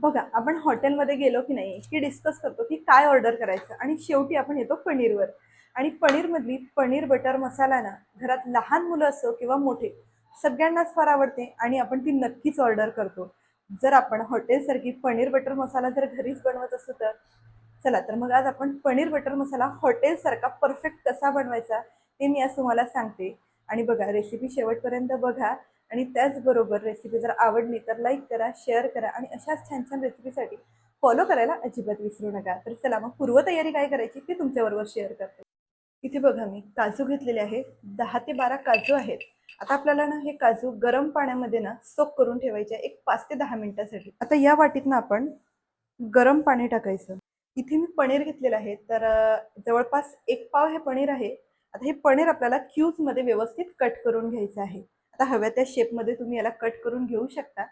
बघा आपण हॉटेलमध्ये गेलो की नाही की डिस्कस करतो की काय ऑर्डर करायचं आणि शेवटी आपण येतो पनीरवर. आणि पनीरमधली पनीर बटर मसाला ना घरात लहान मुलं असो किंवा मोठे सगळ्यांनाच फार आवडते आणि आपण ती नक्कीच ऑर्डर करतो. जर आपण हॉटेलसारखी पनीर बटर मसाला जर घरीच बनवत असू तर चला तर मग आज आपण पनीर बटर मसाला हॉटेलसारखा परफेक्ट कसा बनवायचा ते मी आज तुम्हाला सांगते. आणि बघा रेसिपी शेवटपर्यंत बघा. आणि त्याचबरोबर रेसिपी जर आवडली तर लाईक करा शेअर करा आणि अशाच छान छान रेसिपीसाठी फॉलो करायला अजिबात विसरू नका. तर चला मग पूर्वतयारी काय करायची ती तुमच्याबरोबर शेअर करते. इथे बघा मी काजू घेतलेले आहे दहा ते बारा काजू आहेत. आता आपल्याला ना हे काजू गरम पाण्यामध्ये ना सोक करून ठेवायचे आहे, एक पाच ते दहा मिनिटासाठी. आता या वाटीत ना आपण गरम पाणी टाकायचं. इथे मी पनीर घेतलेलं आहे. तर जवळपास एक पाव हे पनीर आहे. आता हे पनीर आपल्याला क्यूजमध्ये व्यवस्थित कट करून घ्यायचं आहे. आता हव्या त्या शेपमध्ये तुम्ही याला कट करून घेऊ शकता.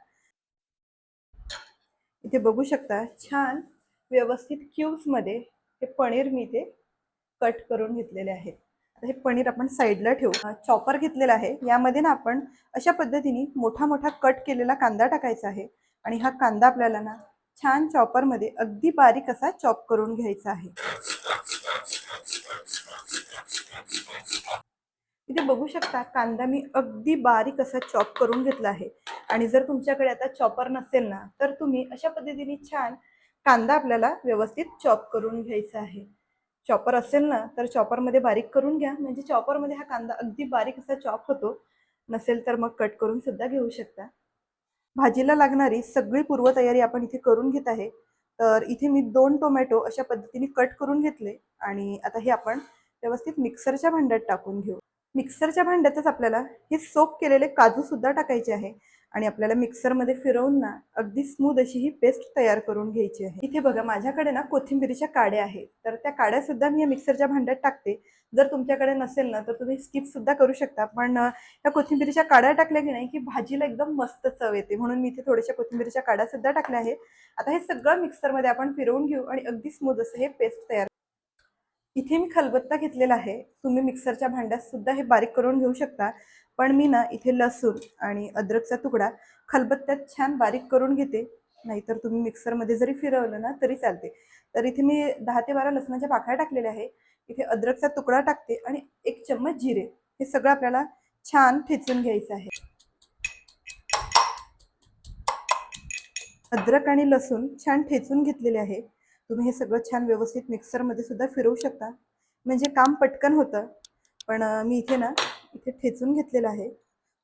इथे बघू शकता छान व्यवस्थित क्यूब्समध्ये हे पनीर मी इथे कट करून घेतलेले आहे आता हे पनीर आपण साईडला ठेवू. चॉपर घेतलेला आहे. यामध्ये ना आपण अशा पद्धतीने मोठा मोठा कट केलेला कांदा टाकायचा आहे. आणि हा कांदा आपल्याला ना छान चॉपरमध्ये अगदी बारीक असा चॉप करून घ्यायचा आहे. इथे बघू शकता कांदा मी अगदी बारीक असा चॉप करून घेतला आहे. आणि जर तुमच्याकडे आता चॉपर नसेल ना तर तुम्ही अशा पद्धतीने छान कांदा आपल्याला व्यवस्थित चॉप करून घ्यायचा आहे. चॉपर असेल ना तर चॉपरमध्ये बारीक करून घ्या. म्हणजे चॉपरमध्ये हा कांदा अगदी बारीक असा चॉप होतो. नसेल तर मग कट करून सुद्धा घेऊ शकता. भाजीला लागणारी सगळी पूर्वतयारी आपण इथे करून घेत आहे. तर इथे मी दोन टोमॅटो अशा पद्धतीने कट करून घेतले. आणि आता हे आपण व्यवस्थित मिक्सरच्या भांड्यात टाकून घेऊ. मिक्सरच्या भांड्यातच आपल्याला हे सोप केलेले काजू सुद्धा टाकायचे आहे. आणि आपल्याला मिक्सरमध्ये फिरवून ना अगदी स्मूथ अशी ही पेस्ट तयार करून घ्यायची आहे. इथे बघा माझ्याकडे ना कोथिंबिरीच्या काड्या आहेत. तर त्या काड्या सुद्धा मी या मिक्सरच्या भांड्यात टाकते. जर तुमच्याकडे नसेल ना तर तुम्ही स्किप सुद्धा करू शकता. पण या कोथिंबिरीच्या काड्या टाकल्या की नाही की भाजीला एकदम मस्त चव येते. म्हणून मी इथे थोड्याशा कोथिंबिरीच्या काड्या सुद्धा टाकल्या आहे आता हे सगळं मिक्सरमध्ये आपण फिरवून घेऊ आणि अगदी स्मूथ असं हे पेस्ट तयार इथे मी खलबत्ता घेतलेला आहे. तुम्ही मिक्सरच्या भांड्यात सुद्धा हे बारीक करून घेऊ शकता. पण मी ना इथे लसूण आणि अद्रकचा तुकडा खलबत्त्यात छान बारीक करून घेते. नाहीतर तुम्ही मिक्सरमध्ये जरी फिरवलं ना तरी चालते. तर इथे मी दहा ते बारा लसणाच्या पाकळ्या टाकलेल्या आहे. इथे अद्रकचा तुकडा टाकते आणि एक चम्मच जिरे हे सगळं आपल्याला छान ठेचून घ्यायचं आहे. अद्रक आणि लसूण छान ठेचून घेतलेले आहे. तुम्ही हे सगळं छान व्यवस्थित मिक्सरमध्ये सुद्धा फिरवू शकता. म्हणजे काम पटकन होतं पण मी इथे ना इथे ठेचून घेतलेलं आहे.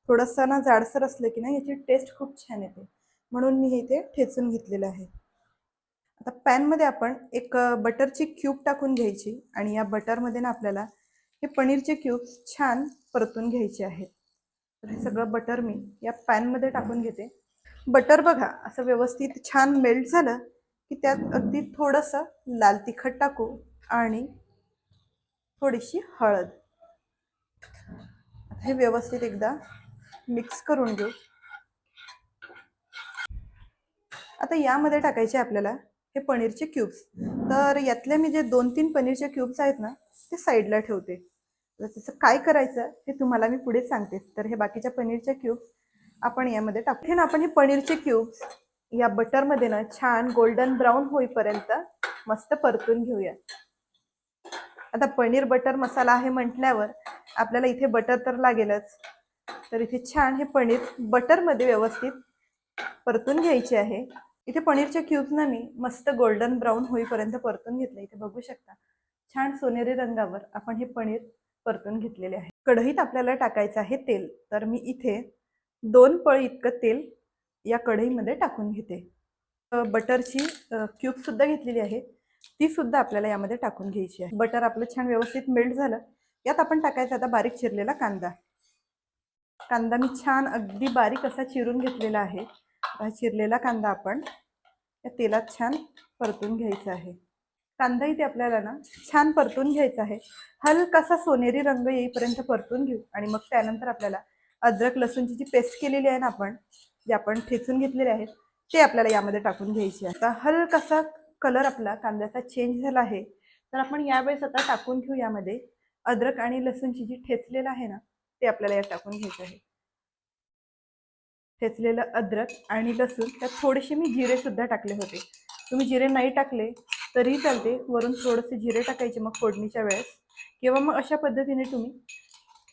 थोडंसं ना जाडसर असलं की ना याची टेस्ट खूप छान येते. म्हणून मी हे इथे ठेचून घेतलेलं आहे. आता पॅनमध्ये आपण एक बटरची क्यूब टाकून घ्यायची आणि या बटरमध्ये ना आपल्याला हे पनीरचे क्यूब्स छान परतून घ्यायचे आहेत. तर हे सगळं बटर मी या पॅनमध्ये टाकून घेते. बटर बघा असं व्यवस्थित छान मेल्ट झालं की त्यात अगदी थोडंसं लाल तिखट टाकू आणि थोडीशी हळद. हे व्यवस्थित एकदा मिक्स करून घेऊ. आता यामध्ये टाकायचे आपल्याला हे पनीरचे क्यूब्स. तर यातले मी जे दोन तीन पनीरचे क्यूब्स आहेत ना ते साईडला ठेवते. त्याचं काय करायचं ते तुम्हाला मी पुढे सांगते. तर हे बाकीच्या पनीरचे क्यूब्स आपण यामध्ये टाकू. ना आपण हे पनीरचे क्यूब्स या बटरमध्ये ना छान गोल्डन ब्राऊन होईपर्यंत मस्त परतून घेऊया. आता पनीर बटर मसाला आहे म्हटल्यावर आपल्याला इथे बटर तर लागेलच. तर इथे छान हे पनीर बटरमध्ये व्यवस्थित परतून घ्यायचे आहे. इथे पनीरच्या क्यूबनं मी मस्त गोल्डन ब्राऊन होईपर्यंत परतून घेतलं. इथे बघू शकता. छान सोनेरी रंगावर आपण हे पनीर परतून घेतलेले आहे. कढईत आपल्याला टाकायचं आहे तेल. तर मी इथे दोन पळी इतकं तेल या कढईमध्ये टाकून घेते. बटरची क्यूबसुद्धा घेतलेली आहे. तीसुद्धा आपल्याला यामध्ये टाकून घ्यायची आहे. बटर आपलं छान व्यवस्थित मेल्ट झालं. यात आपण टाकायचा आता बारीक चिरलेला कांदा. कांदा मी छान अगदी बारीक असा चिरून घेतलेला आहे. हा चिरलेला कांदा आपण या तेलात छान परतून घ्यायचा आहे. कांदा इथे आपल्याला ना छान परतून घ्यायचा आहे. हलकासा सोनेरी रंग येईपर्यंत परतून घेऊ आणि मग त्यानंतर आपल्याला अद्रक लसूणची जी पेस्ट केलेली आहे ना आपण जे आपण ठेचून घेतलेले आहेत ते आपल्याला यामध्ये टाकून घ्यायचे आता हलकासा कलर आपला कांद्याचा चेंज झाला आहे तर आपण यावेळेस आता टाकून घेऊ यामध्ये. अद्रक आणि लसूणची जी ठेचलेलं आहे ना ते आपल्याला यात टाकून घ्यायचं आहे. ठेचलेलं अद्रक आणि लसूण त्यात थोडेसे मी जिरे सुद्धा टाकले होते. तुम्ही जिरे नाही टाकले तरी चालते. वरून थोडेसे जिरे टाकायचे मग फोडणीच्या वेळेस. किंवा मग अशा पद्धतीने तुम्ही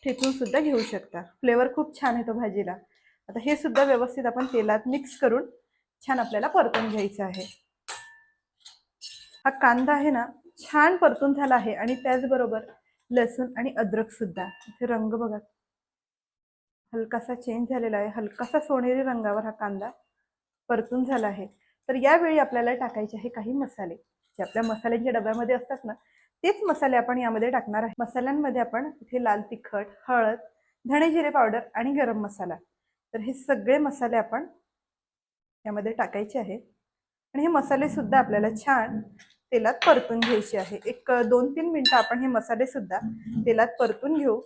ठेचून सुद्धा घेऊ शकता. फ्लेवर खूप छान येतो भाजीला. आता हे सुद्धा व्यवस्थित आपण तेलात मिक्स करून छान आपल्याला परतून घ्यायचं आहे. हा कांदा आहे ना छान परतून झाला आहे आणि त्याचबरोबर लसूण आणि अद्रक सुद्धा. इथे रंग बघा. हलकासा चेंज झालेला आहे. हलकासा सोनेरी रंगावर हा कांदा परतून झाला आहे. तर यावेळी आपल्याला टाकायचे आहे काही मसाले. जे आपल्या मसाल्यांच्या डब्यामध्ये असतात ना तेच मसाले आपण यामध्ये टाकणार आहे. मसाल्यांमध्ये आपण इथे लाल तिखट हळद धणे जिरे पावडर आणि गरम मसाला. तर हे सगळे मसाले आपण यामध्ये टाकायचे आहेत. आणि हे मसालेसुद्धा आपल्याला छान तेलात परतून घ्यायचे आहे. एक दोन तीन मिनटं आपण हे मसालेसुद्धा तेलात परतून घेऊ.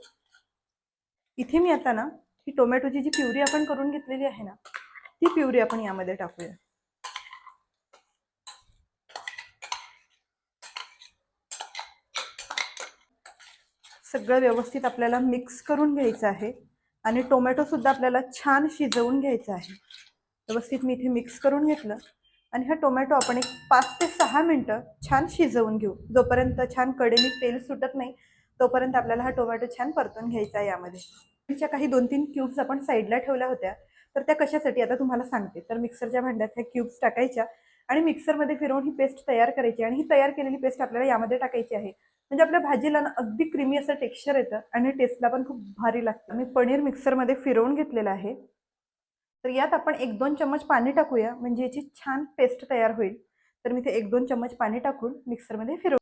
इथे मी आता ना ही टोमॅटोची जी प्युरी आपण करून घेतलेली आहे ना ती प्युरी आपण यामध्ये टाकूया. सगळं व्यवस्थित आपल्याला मिक्स करून घ्यायचं आहे. आणि टोमॅटो सुद्धा आपल्याला छान शिजवून घ्यायचा आहे. व्यवस्थित मी इथे मिक्स करून घेतलं. आणि हा टोमॅटो आपण एक पाच ते सहा मिनटं छान शिजवून घेऊ. जोपर्यंत छान कडेने तेल सुटत नाही तोपर्यंत आपल्याला हा टोमॅटो छान परतून घ्यायचा आहे यामध्ये. तिच्या काही दोन तीन क्यूब्स आपण साईडला ठेवल्या होत्या. तर त्या कशासाठी आता तुम्हाला सांगते. तर मिक्सरच्या भांड्यात ह्या क्यूब्स टाकायच्या आणि मिक्सरमध्ये फिरवून ही पेस्ट तयार करायची. आणि ही तयार केलेली पेस्ट आपल्याला यामध्ये टाकायची आहे. म्हणजे आपल्या भाजीला ना अगदी क्रीमी असं टेक्स्चर येतं आणि टेस्टला पण खूप भारी लागतं. मी पनीर मिक्सरमध्ये फिरवून घेतलेलं आहे. तर यात आपण एक दोन चम्मच पाणी टाकूया. म्हणजे याची छान पेस्ट तयार होईल. तर मी ते एक दोन चम्मच पाणी टाकून मिक्सरमध्ये फिरवू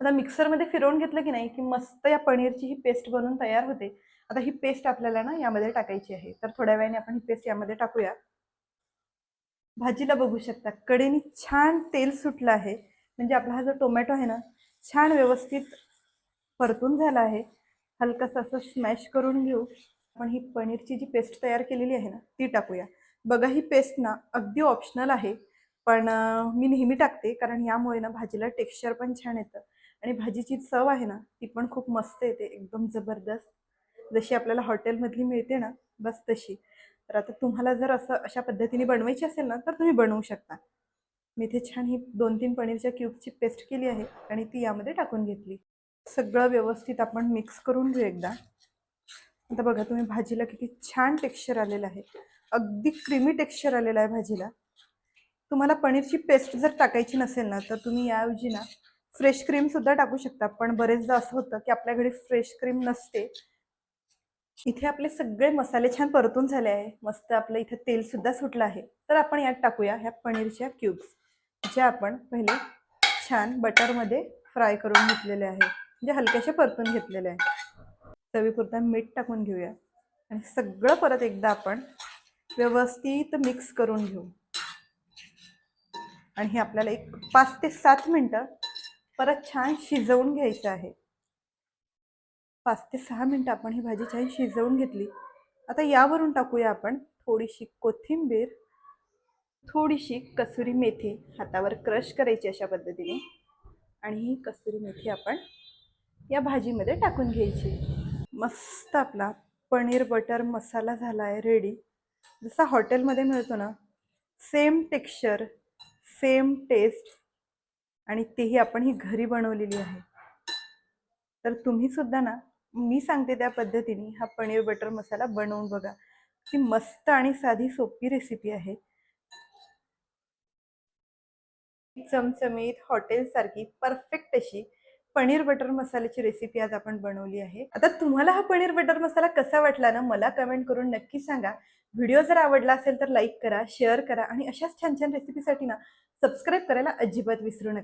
आता मिक्सरमध्ये फिरवून घेतलं की नाही की मस्त या पनीरची ही पेस्ट बनवून तयार होते. आता ही पेस्ट आपल्याला ना यामध्ये टाकायची आहे. तर थोड्या वेळाने आपण ही पेस्ट यामध्ये टाकूया. भाजीला बघू शकता कडेने छान तेल सुटलं आहे. म्हणजे आपला हा जो टोमॅटो आहे ना छान व्यवस्थित परतून झाला आहे. हलकंसं असं स्मॅश करून घेऊ. आपण ही पनीरची जी पेस्ट तयार केलेली आहे ना ती टाकूया. बघा ही पेस्ट ना अगदी ऑप्शनल आहे. पण मी नेहमी टाकते कारण यामुळे ना भाजीला टेक्स्चर पण छान येतं. आणि भाजीची चव आहे ना ती पण खूप मस्त येते एकदम जबरदस्त. जशी आपल्याला हॉटेलमधली मिळते ना बस तशी. तर आता तुम्हाला जर असं अशा पद्धतीने बनवायची असेल ना तर तुम्ही बनवू शकता. मी इथे छान ही दोन तीन पनीरच्या क्यूबची पेस्ट केली आहे आणि ती यामध्ये टाकून घेतली. सगळं व्यवस्थित आपण मिक्स करून घेऊ एकदा. आता बघा तुम्ही भाजीला किती छान टेक्स्चर आलेलं आहे. अगदी क्रीमी टेक्स्चर आलेलं आहे भाजीला. तुम्हाला पनीरची पेस्ट जर टाकायची नसेल ना तर तुम्ही याऐवजी ना फ्रेश क्रीमसुद्धा टाकू शकता. पण बरेचदा असं होतं की आपल्याकडे फ्रेश क्रीम नसते. इथे आपले सगळे मसाले छान परतून झाले आहे. मस्त आपलं इथे तेलसुद्धा सुटलं आहे. तर आपण यात टाकूया ह्या पनीरच्या क्यूब्स. जे आपण पहिले छान बटरमध्ये फ्राय करून घेतलेले आहे. जे हलक्याशा परतून घेतलेले आहे. चवीपुरता मीठ टाकून घेऊया. आणि सगळं परत एकदा आपण व्यवस्थित मिक्स करून घेऊ. आणि हे आपल्याला एक पाच ते सात मिनटं परत छान शिजवून घ्यायचं आहे. पाच ते सहा मिनटं आपण ही भाजी छान शिजवून घेतली. आता यावरून टाकूया आपण थोडीशी कोथिंबीर थोडीशी कसुरी मेथी हातावर क्रश करायची अशा पद्धतीने. आणि ही कसुरी मेथी आपण या भाजीमध्ये टाकून घ्यायची. मस्त आपला पनीर बटर मसाला झाला आहे रेडी जसा हॉटेलमध्ये मिळतो ना सेम टेक्स्चर सेम टेस्ट आणि तेही आपण ही घरी बनवलेली आहे. तर तुम्ही सुद्धा ना मी सांगते त्या पद्धतीने हा पनीर बटर मसाला बनवून बघा. ती मस्त आणि साधी सोपी रेसिपी आहे. चमचमीत हॉटेलसारखी परफेक्ट अशी पनीर बटर मसाल्याची रेसिपी आज आपण बनवली आहे. आता तुम्हाला हा पनीर बटर मसाला कसा वाटला ना मला कमेंट करून नक्की सांगा. व्हिडिओ जर आवडला असेल तर लाईक करा शेअर करा आणि अशाच छान छान रेसिपीसाठी ना सबस्क्राईब करायला अजिबात विसरू नका.